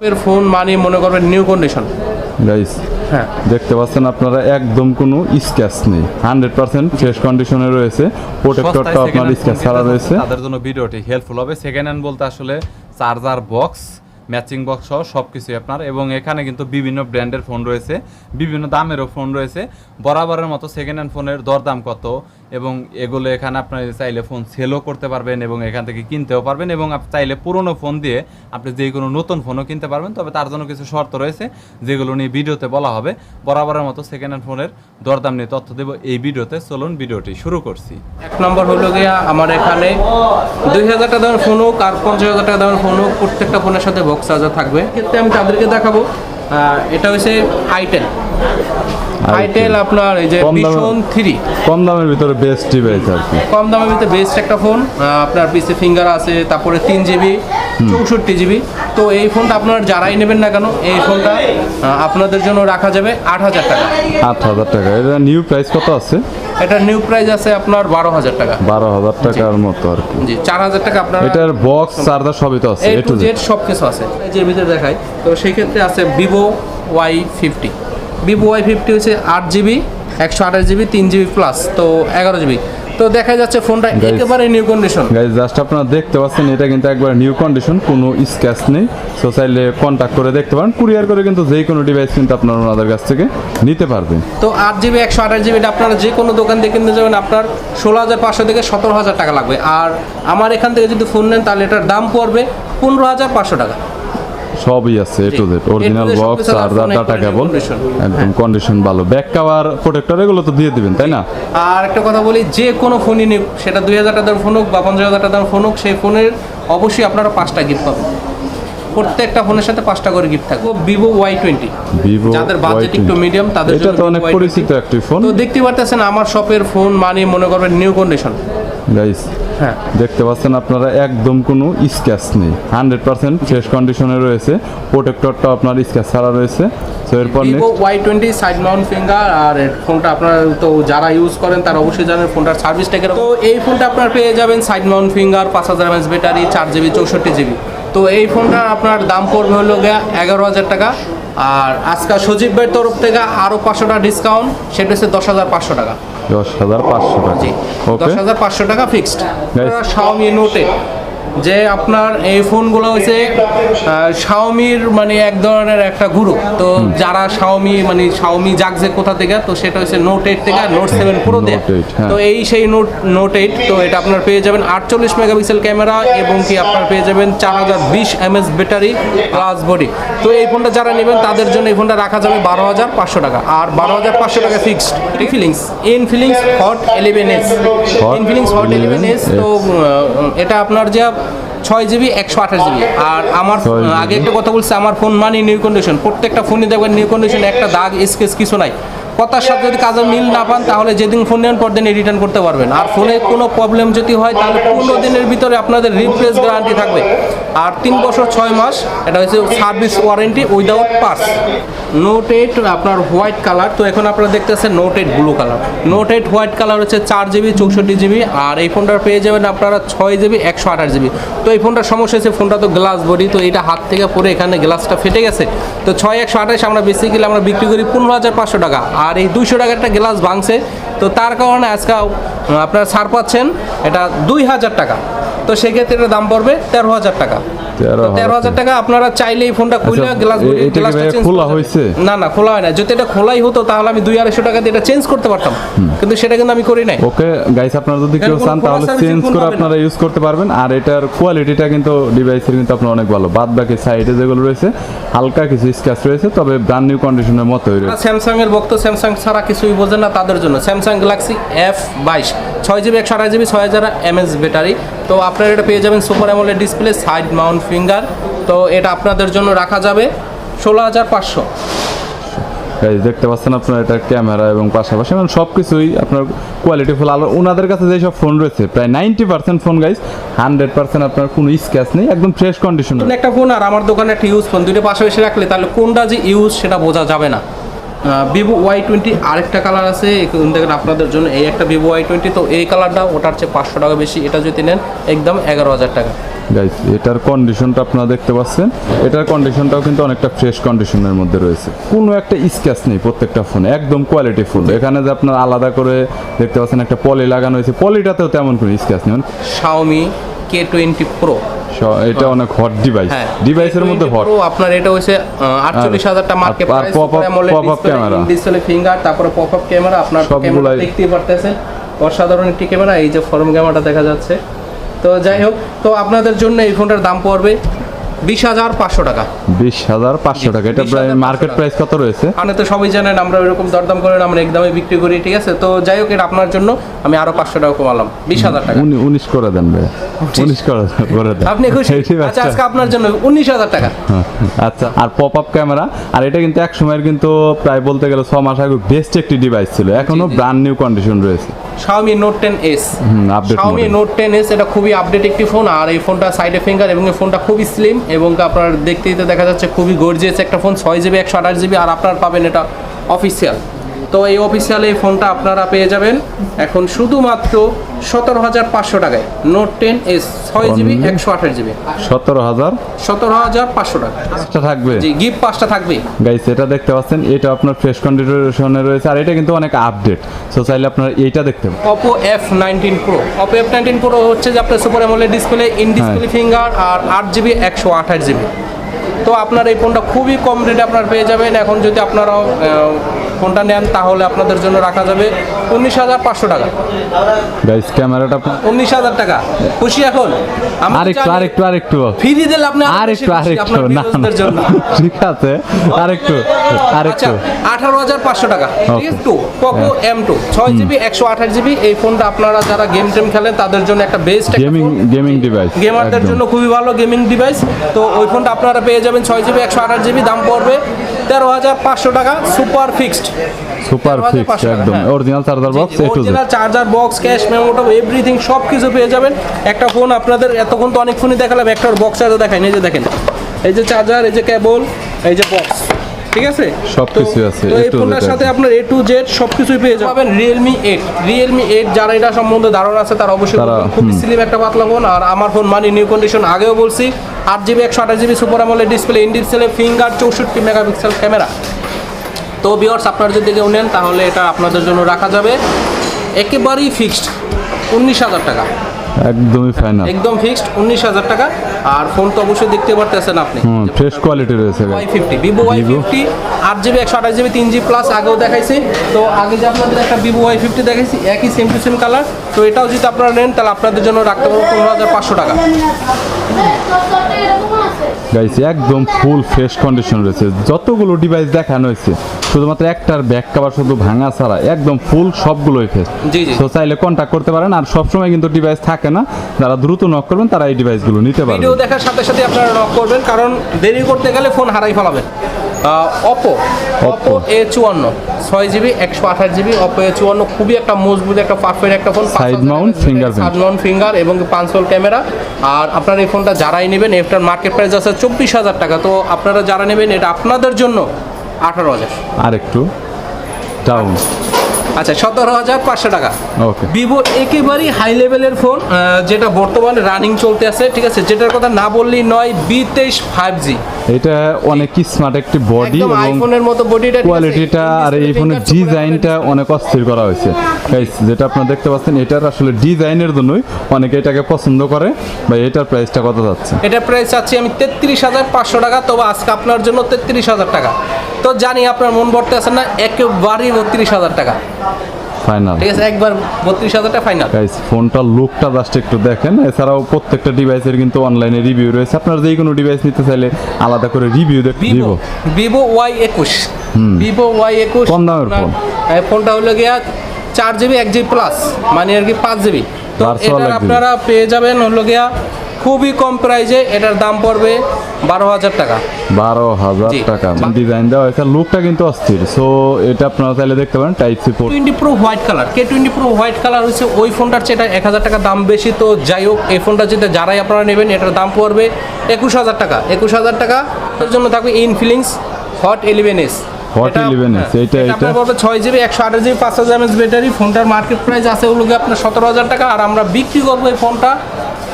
এর ফোন মানে মনে করবেন নিউ কন্ডিশন গাইস হ্যাঁ। দেখতে পাচ্ছেন আপনারা একদম কোনো স্ক্যাচ নেই। হান্ড্রেড পার্সেন্ট ফ্রেশ কন্ডিশনে রয়েছে। প্রোটেক্টরটা আপনার স্ক্যাচ ছাড়া রয়েছে। তাদের জন্য ভিডিওটি হেল্পফুল হবে। সেকেন্ড হ্যান্ড বলতে আসলে চার্জার বক্স ম্যাচিং বক্স সহ সব কিছুই আপনার। এবং এখানে কিন্তু বিভিন্ন ব্র্যান্ডের ফোন রয়েছে বিভিন্ন দামেরও ফোন রয়েছে। বরাবরের মতো সেকেন্ড হ্যান্ড ফোনের দরদাম কত? এবং এগুলো এখানে আপনার চাইলে ফোন সেলও করতে পারবেন এবং এখান থেকে কিনতেও পারবেন এবং চাইলে পুরনো ফোন দিয়ে আপনি যে কোনো নতুন ফোনও কিনতে পারবেন। তবে তার জন্য কিছু শর্ত রয়েছে, যেগুলো নিয়ে ভিডিওতে বলা হবে। বরাবরের মতো সেকেন্ড হ্যান্ড ফোনের দরদাম নিয়ে তথ্য দেবো এই ভিডিওতে। চলুন ভিডিওটি শুরু করছি। এক নম্বর হলো গিয়া আমার এখানে দুই হাজার টাকা দামের ফোন হোক আর পঞ্চাশ হাজার টাকা দামের ফোন হোক, প্রত্যেকটা ফোনের সাথে বক্স চার্জার থাকবে। ক্ষেত্রে আমি তাদেরকে দেখাবো। এটা হচ্ছে আইটেল আইটেল আপনার এই যে ভীষণ থ্রি কম দামের ভিতরে বেস্ট ডিভাইস আর কি। কম দামের ভিতরে বেস্ট একটা ফোন আপনার পিসে ফিঙ্গার আছে তারপরে তিন জিবি চৌষট্টি জিবি তো এই ফোনটা আপনার যারাই নেবেন না কেন এই ফোনটা আপনাদের জন্য রাখা যাবে আট হাজার টাকা। আট হাজার টাকা। এটা নিউ প্রাইস কত আছে? এটা নিউ প্রাইস আছে আপনার বারো হাজার টাকা। বারো হাজার টাকার মতো আর কি। জি চার হাজার টাকা আপনার এটার বক্স চার্জার সবই তো আছে এ টু জেড সব কিছু আছে। এই যে ভিতরে দেখাই তো সেই ক্ষেত্রে আছে Vivo Y fifty Vivo Y fifty হচ্ছে আট জিবি একশো আঠাশ জিবি তিন জিবি প্লাস তো এগারো জিবি তো দেখা যাচ্ছে ফোনটা একেবারে নিউ কন্ডিশন গাইজ জাস্ট আপনারা দেখতে পাচ্ছেন এটা কিন্তু একবার নিউ কন্ডিশন কোনো স্ক্যাচ নেই। সো চাইলে কন্ট্যাক্ট করে দেখতে পারেন। কুরিয়ার করে কিন্তু যে কোনো ডিভাইস কিন্তু আপনারা ওনাদের কাছ থেকে নিতে পারবেন। তো আট জিবি একশো আঠাশ জিবি আপনারা যে কোনো দোকান থেকে কিনতে যাবেন আপনার ষোলো হাজার পাঁচশো থেকে সতেরো হাজার টাকা লাগবে। আর আমার এখান থেকে যদি ফোন নেন তাহলে এটার দাম পড়বে পনেরো হাজার পাঁচশো টাকা। সবই আছে A to Z original box charger data cable একদম কন্ডিশন ভালো। ব্যাক কাভার প্রোটেক্টর এগুলো তো দিয়ে দিবেন তাই না? আর একটা কথা বলি যে কোনো ফোনই নিক সেটা দুই হাজার টাকার ফোন হোক বা পঞ্চাশ হাজার টাকার ফোন হোক সেই ফোনের অবশ্যই আপনারা পাঁচটা গিফট পাবেন। প্রত্যেকটা ফোনের সাথে পাঁচটা করে গিফট থাকবে। ভিভো ওয়াই টোয়েন্টি ভিভো যাদের বাজেট একটু মিডিয়াম তাদের এটা জন্য তো অনেক পরিচিত একটি ফোন তো দেখতে পারতেছেন আমার শপের ফোন মানে মনে করবেন নিউ কন্ডিশন গাইস হ্যাঁ। দেখতে পাচ্ছেন আপনারা একদম কোনো স্ক্যাচ নেই। হান্ড্রেড পার্সেন্ট ফ্রেশ কন্ডিশনে রয়েছে। প্রোটেক্টরটা আপনার স্ক্যাচ ছাড়া রয়েছে। তো এরপর Y twenty side mount finger আর ফোনটা আপনার তো যারা ইউজ করেন তারা অবশ্যই জানেন ফোনটার সার্ভিসটা কীরকম। তো এই ফোনটা আপনার পেয়ে যাবেন সাইড মাউন্ট ফিঙ্গার পাঁচ হাজার এমএস ব্যাটারি চার জিবি চৌষট্টি জিবি তো এই ফোনটা আপনার দাম পড়বে হলো গিয়া এগারো হাজার টাকা। আর আজকাল সজীব ভাইয়ের তরফ থেকে আরও পাঁচশো টাকা ডিসকাউন্ট সেটা হচ্ছে দশ হাজার পাঁচশো টাকা। দশ হাজার পাঁচশো টাকা। দশ হাজার পাঁচশো টাকা ফিক্সড. শাওমি নোটে যে আপনার এই ফোনগুলো হচ্ছে শাওমির মানে এক ধরনের একটা গুরু তো যারা শাওমি মানে শাওমি জাগছে কোথা থেকে তো সেটা হচ্ছে নোট এইট থেকে নোট সেভেন প্রো দেয়া Note 8। তো এই সেই নোট নোট এইট তো এটা আপনার পেয়ে যাবেন আটচল্লিশ মেগাপিক্সেল ক্যামেরা এবং কি আপনার পেয়ে যাবেন চার হাজার বিশ এমএস ব্যাটারি প্লাস বডি তো এই ফোনটা যারা নেবেন তাদের জন্য এই ফোনটা রাখা যাবে বারো হাজার পাঁচশো টাকা। আর বারো হাজার পাঁচশো টাকা fixed feelings Infinix hot eleven S Infinix hot eleven S তো এটা আপনার যে ছয় জিবি একশো আঠাশ জিবি। আর আমার আগে একটা কথা বলছি আমার ফোন মানে নিউ কন্ডিশন প্রত্যেকটা ফোনই দেখবেন নিউ কন্ডিশন একটা দাগ স্কেচ কিছু নাই। কথার সাথে যদি কাজের মিল না পান, তাহলে যেদিন ফোন নেন পর দিন রিটার্ন করতে পারবেন। আর ফোনে কোনো প্রবলেম যদি হয়, তাহলে পনেরো দিনের ভিতরে আপনাদের রিপ্লেস গ্যারান্টি থাকবে। আর তিন বছর ছয় মাস, এটা হচ্ছে service warranty without parts Note eight আপনার হোয়াইট কালার তো এখন আপনারা দেখতেছেন Note eight blue colour Note eight white colour হচ্ছে চার জিবি চৌষট্টি জিবি আর এই ফোনটার পেয়ে যাবেন আপনারা ছয় জিবি একশো আঠাশ জিবি তো এই ফোনটার সমস্যা হচ্ছে ফোনটা তো গ্লাস বডি তো এটা হাত থেকে পরে এখানে গ্লাসটা ফেটে গেছে। তো ছয়, একশো আঠাশ আমরা বেসিক্যালি আমরা বিক্রি করি পনেরো হাজার পাঁচশো টাকা। আর এই দুইশো টাকার একটা গ্লাস ভাঙছে। তো তার কারণে আজকে আপনারা ছাড় পাচ্ছেন এটা দুই হাজার টাকা। তো সেক্ষেত্রে এটার দাম পড়বে তেরো হাজার টাকা। তেরো হাজার টাকা আপনারা চাইলে এই ফোনটা খুলে আচ্ছা, গ্লাস এটা কি ভাইয়া খোলা হয়েছে? না না খোলা হয় না যদি এটা খোলাই হতো তাহলে আমি দুই আড়াইশো টাকা দিয়ে এটা চেঞ্জ করতে পারতাম। কিন্তু সেটা কিন্তু আমি করি নাই। ওকে গাইস আপনারা যদি কেউ চান তাহলে চেঞ্জ করে আপনারা ইউজ করতে পারবেন। আর এটার কোয়ালিটিটা কিন্তু ডিভাইসের কিন্তু আপনার অনেক ভালো। বাদ বাকি সাইডে যেগুলো রয়েছে হালকা কিছু স্ক্র্যাচ রয়েছে তবে ব্র্যান্ড নিউ কন্ডিশনের মতোই রয়েছে। স্যামসাং এর ভক্ত স্যামসাং ছাড়া কিছুই বোঝেন না তাদের জন্য। স্যামসাং গ্যালাক্সি এফ বাইশ ছয় জিবি একশো আঠাশ জিবি ছয় হাজার এমএস ব্যাটারি তো আপনারা এটা পেয়ে যাবেন super AMOLED display side mount finger তো এটা আপনাদের জন্য রাখা যাবে ষোলো হাজার পাঁচশো। দেখতে পাচ্ছেন আপনার এটা ক্যামেরা এবং পাশাপাশি। মানে সব কিছুই আপনার কোয়ালিটি ফুল আর ওনাদের কাছে যেসব ফোন রয়েছে প্রায় ninety percent phone guys hundred percent আপনার কোনো স্ক্র্যাচ নেই একদম ফ্রেশ কন্ডিশন একটা ফোন আর আমার দোকানে একটা ইউজ ফোন দুটো পাশাপাশি রাখলে তাহলে কোনটা যে ইউজ সেটা বোঝা যাবে না। ভিভো ওয়াই টোয়েন্টি আরেকটা কালার আছে। দেখেন আপনাদের জন্য এই একটা ভিভো ওয়াই টোয়েন্টি তো এই কালারটা ওটার চেয়ে পাঁচশো টাকা বেশি। এটা যদি নেন একদম এগারো হাজার টাকা। গাইস এটার কন্ডিশনটা আপনারা দেখতে পাচ্ছেন। এটার কন্ডিশনটাও কিন্তু অনেকটা ফ্রেশ কন্ডিশনের মধ্যে রয়েছে। কোনো একটা স্ক্যাচ নেই প্রত্যেকটা ফোনে একদম কোয়ালিটি ফুল এখানে যে আপনার আলাদা করে দেখতে পাচ্ছেন একটা পলি লাগানো হয়েছে। পলিটাতেও তেমন কোনো স্ক্যাচ নেই। মানে শাওমি কে টোয়েন্টি প্রো এটা অনেক হট ডিভাইস হ্যাঁ। ডিভাইসের মধ্যে হট আপনার এটা হচ্ছে আটচল্লিশ হাজার টাকা market price pop up camera। Display finger তারপরে পপ আপ ক্যামেরা আপনার ক্যামেরা দেখতে পারতেছেন। অসাধারণ একটি ক্যামেরা এই যে ফরম ক্যামেরাটা দেখা যাচ্ছে। তো যাই হোক তো আপনাদের জন্য এই ফোনটার দাম পড়বে বিশ হাজার পাঁচশো টাকা। বিশ হাজার পাঁচশো টাকা। এটা প্রায় মার্কেট প্রাইস কত রয়েছে? মানে তো সবাই জানেন আমরা এরকম দরদাম করে না, আমরা একদমই বিক্রি করি ঠিক আছে? তো যাই হোক এটা আপনার জন্য আমি আরও পাঁচশো টাকা কমালাম বিশ হাজার টাকা। উনি- উনিশ করে দেন ভাই উনিশ করে করে দেন। আপনি খুশি? আচ্ছা। আজকে আপনার জন্য উনিশ হাজার টাকা। আচ্ছা আর পপ আপ ক্যামেরা আর এটা কিন্তু এক সময়ের কিন্তু প্রায় বলতে গেলে ছ মাস আগে বেস্ট একটি ডিভাইস ছিল। এখনও। ব্র্যান্ড নিউ কন্ডিশন রয়েছে। Xiaomi Note 10s S Xiaomi Xiaomi ten Note 10s এটা খুবই আপডেট একটি ফোন আর এই ফোনটা সাইডে ফিঙ্গার এবং এই ফোনটা খুবই স্লিম এবং আপনার দেখতে তো দেখা যাচ্ছে খুবই গর্জিয়াস একটা ফোন ছয় জিবি একশো আঠাশ জিবি আর আপনার পাবেন এটা অফিসিয়াল তো এই অফিসিয়াল এই ফোনটা আপনারা পেয়ে যাবেন। এখন শুধুমাত্র সতেরো হাজার পাঁচশো টাকায়। নোট টেন এস ছয় জিবি একশো আঠাশ জিবি সতেরো হাজার? সতেরো হাজার পাঁচশো টাকা। পাঁচটা থাকবে? জি গিফট পাঁচটা থাকবে। গাইস এটা দেখতে পাচ্ছেন এটা আপনার ফ্রেশ কন্ডিশনে রয়েছে আর এটা কিন্তু অনেক আপডেট সো চাইলে আপনার এইটা দেখতে পারেন। Oppo F nineteen pro Oppo F nineteen pro হচ্ছে যে আপনার super AMOLED display in display finger আর আট জিবি একশো আঠাশ জিবি তো আপনার এই ফোনটা খুবই কম রেটে আপনার পেয়ে যাবেন। এখন যদি আপনারাও আহ, ফোনটা নেন তাহলে আপনাদের জন্য রাখা যাবে উনিশ হাজার পাঁচশো টাকা। গাইস ক্যামেরাটা উনিশ হাজার টাকা। খুশি এখন? আরেকটু আরেকটু আরেকটু। ফ্রি দিলে আপনি আরও আর একটু আর একটু আপনার না ঠিক আছে আর একটু আর আচ্ছা আঠারো হাজার পাঁচশো টাকা টু পোকো এম টু ছয় জিবি একশো আঠাশ জিবি এই ফোনটা আপনারা যারা গেম টেম খেলেন তাদের জন্য একটা বেস্ট গেমিং গেমিং ডিভাইস গেমারদের জন্য খুবই ভালো গেমিং ডিভাইস তো ওই ফোনটা আপনারা পেয়ে যাবেন ছয় জিবি একশো আঠাশ জিবি দাম পড়বে তেরো হাজার পাঁচশো টাকা সুপার ফিক্সড সুপার ফিক্স একদম। Original charger box A to original charger box cash মেমোটো everything সব কিছু পেয়ে যাবেন। একটা ফোন আপনাদের এতক্ষণ তো অনেক ফোনই দেখালাম একটা বক্স চার্জার দেখাই। এই যে দেখেন এই যে চার্জার এই যে কেবল এই যে বক্স ঠিক আছে? সবকিছু তো- আছে, তো এই ফোনটার সাথে আপনার এ টু জেড সব কিছুই পেয়ে যাবেন। রিয়েলমি এইট রিয়েলমি এইট যারা এটা সম্বন্ধে ধারণা আছে তারা অবশ্যই। খুবই স্লিম একটা পাতলা ফোন আর আমার ফোন মানে নিউ কন্ডিশন আগেও বলছি আট জিবি একশো আঠাশ GB super AMOLED display in display finger চৌষট্টি মেগাপিক্সেল ক্যামেরা তো বিয়ার্স আপনারা যদি কেউ নেন তাহলে এটা আপনাদের জন্য রাখা যাবে। একেবারেই ফিক্সড উনিশ হাজার টাকা। একদমই ফাইনাল একদম ফিক্সড উনিশ হাজার টাকা। আর ফোন তো অবশ্যই দেখতে পারতেছেন আপনি। ফ্রেশ কোয়ালিটি রয়েছে Y fifty Vivo Y fifty আট জিবি একশো আঠাশ জিবি তিন জি প্লাস আগেও দেখাইছি। তো আগে যে আপনাদের একটা ভিভো ওয়াই ফিফটি দেখাইছি একই সেম টু সেম কালার তো এটাও যদি আপনারা নেন তাহলে আপনাদের জন্য রাখতে পারব পনেরো হাজার পাঁচশো টাকা। গাইস একদম ফুল ফ্রেশ কন্ডিশন রয়েছে। যতগুলো ডিভাইস দেখানো হয়েছে শুধুমাত্র একটার ব্যাক কভার শুধু ভাঙা ছাড়া একদম ফুল সবগুলোই ফ্রেশ জি, জি। তো চাইলে কন্ট্যাক্ট করতে পারেন আর সবসময় কিন্তু ডিভাইস থাকে না। যারা দ্রুত নক করবেন তারা এই ডিভাইসগুলো নিতে পারবেন। ভিডিও দেখার সাথে সাথে আপনারা নক করবেন কারণ দেরি করতে গেলে ফোন হারাই ফেলাবেন। অপো অপো এ চুয়ান্ন। ছয় জিবি একশো আঠাশ জিবি অপো এ চুয়ান্ন। খুবই একটা মজবুত একটা পারফেক্ট একটা phone side mount finger side mount finger এবং পাঁচশোল ক্যামেরা আর আপনার এই ফোনটা যারাই নেবেন এফটার মার্কেট প্রাইস আছে চব্বিশ হাজার টাকা। তো আপনারা যারা নেবেন এটা আপনাদের জন্য আঠারো হাজার। আর একটু ডাউন আচ্ছা সতেরো হাজার পাঁচশো টাকা। ওকে ভিভো একেবারেই হাই লেভেলের ফোন যেটা বর্তমানে রানিং চলতে আছে ঠিক আছে? যেটার কথা না বললেই নয় বি তেইশ ফাইভ জি এটা অনেক স্মার্ট একটি বডি এবং আইফোনের মতো বডিটা কোয়ালিটিটা আর এই ফোনের ডিজাইনটা অনেক অস্থির করা হয়েছে। গাইস যেটা আপনারা দেখতে পাচ্ছেন এটার আসলে ডিজাইনের জন্যই অনেকে এটাকে পছন্দ করে। বা এটার প্রাইসটা কত যাচ্ছে? এটা প্রাইস চাচ্ছি আমি তেত্রিশ হাজার পাঁচশো টাকা তবে আজকে আপনার জন্য তেত্রিশ হাজার টাকা। তো জানি আপনার মন ভরতে আছে না একেবারেই বত্রিশ হাজার টাকা। ফাইনাল ঠিক আছে একবার বত্রিশ হাজারটা ফাইনাল গাইস ফোনটার লুকটা জাস্ট একটু দেখেন। এছাড়াও প্রত্যেকটা ডিভাইসের কিন্তু অনলাইনে রিভিউ রয়েছে। আপনার যে কোনো ডিভাইস নিতে চাইলে আলাদা করে রিভিউ দেখতে ভিভো ভিভো ওয়াই একুশ। ভিভো ওয়াই একুশ কম দামের ফোন। ফোনটা হলো গিয়া চার জিবি এক জিবি প্লাস মানে আর কি পাঁচ জিবি এটা আপনারা পেয়ে যাবেন হলো গিয়া খুবই কম প্রাইজে এটার দাম পড়বে বারো হাজার টাকা। বারো হাজার টাকা। ডিজাইন দেওয়া হয়েছে লুকটা কিন্তু অস্থির। সো এটা আপনারা চাইলে দেখতে পারেন type C port twenty pro white colour K twenty pro white colour হচ্ছে ওই ফোনটার চেয়ে এক হাজার টাকা দাম বেশি। তো যাই হোক এই ফোনটা যেটা যারাই আপনারা নেবেন এটার দাম পড়বে একুশ হাজার টাকা। একুশ হাজার টাকা এর জন্য থাকবে Infinix hot eleven S Hot 11S, এইটা, এইটা? আপনার পড়বে ছয় জিবি একশো আঠাশ জিবি পাঁচ হাজার এমএস ব্যাটারি ফোনটার মার্কেট প্রাইস আছে গিয়ে আপনার সতেরো হাজার টাকা আর আমরা বিক্রি করব এই ফোনটা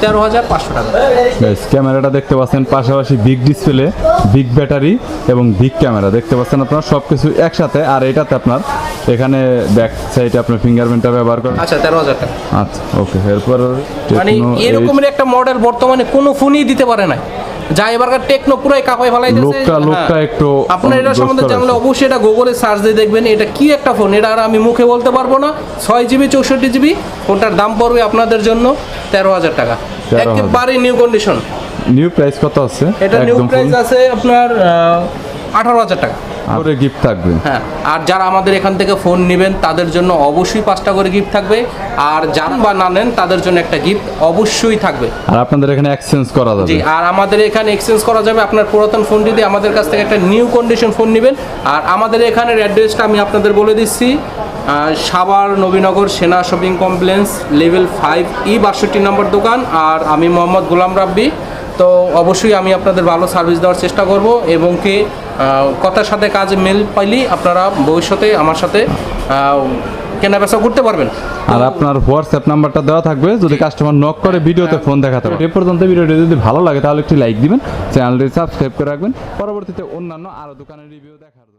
তেরো হাজার পাঁচশো টাকা। ক্যামেরাটা দেখতে পাচ্ছেন পাশাপাশি বিগ ডিসপ্লে বিগ ব্যাটারি এবং বিগ ক্যামেরা দেখতে পাচ্ছেন আপনারা সব কিছু একসাথে আর এটাতে আপনার এখানে ব্যাক সাইডে আপনার ফিঙ্গারপ্রিন্টটা ব্যবহার করেন আচ্ছা তেরো হাজার টাকা। আচ্ছা ওকে এরপর মানে এরকমের একটা মডেল বর্তমানে কোনো ফোনই দিতে পারে না যা এবারকার টেকনো পুরাই কাপাই ফেলাই লোকটা লোকটা একটু আপনার এটা সম্বন্ধে জানলে অবশ্যই এটা গুগলে সার্চ দিয়ে দেখবেন এটা কি একটা ফোন এটা আর আমি মুখে বলতে পারব না। ছয় জিবি চৌষট্টি জিবি ফোনটার দাম পড়বে আপনাদের জন্য তেরো হাজার টাকা। 13,000 একেবারে নিউ কন্ডিশন নিউ প্রাইস কত আছে? এটা নিউ প্রাইস আছে আপনার আঠারো হাজার টাকা। করে গিফট থাকবে। হ্যাঁ আর যারা আমাদের এখান থেকে ফোন নেবেন তাদের জন্য অবশ্যই পাঁচটা করে গিফট থাকবে। আর যারা বা না নেন তাদের জন্য একটা গিফট অবশ্যই থাকবে। আর আপনাদের এখানে এক্সচেঞ্জ করা জি যাবে আর আমাদের এখানে এক্সচেঞ্জ করা যাবে আপনার পুরাতন ফোনটি দিয়ে আমাদের কাছ থেকে একটা নিউ কন্ডিশন ফোন নেবেন। আর আমাদের এখানের অ্যাড্রেসটা আমি আপনাদের বলে দিচ্ছি। Savar Nabinagar Sena shopping complex level five ই বাষট্টি নম্বর দোকান। আর আমি মোহাম্মদ গোলাম রাব্বি। তো অবশ্যই আমি আপনাদের ভালো সার্ভিস দেওয়ার চেষ্টা করব এবং কি কথার সাথে কাজ মেল পাইলেই আপনারা ভবিষ্যতে আমার সাথে কেনা বেচা করতে পারবেন। আর আপনার হোয়াটসঅ্যাপ নাম্বারটা দেওয়া থাকবে যদি কাস্টমার নক করে ভিডিওতে ফোন দেখাতে পারে। এ পর্যন্ত ভিডিওটি যদি ভালো লাগে তাহলে একটি লাইক দিবেন চ্যানেলটি সাবস্ক্রাইব করে রাখবেন। পরবর্তীতে অন্যান্য আরও দোকানের রিভিউ দেখার।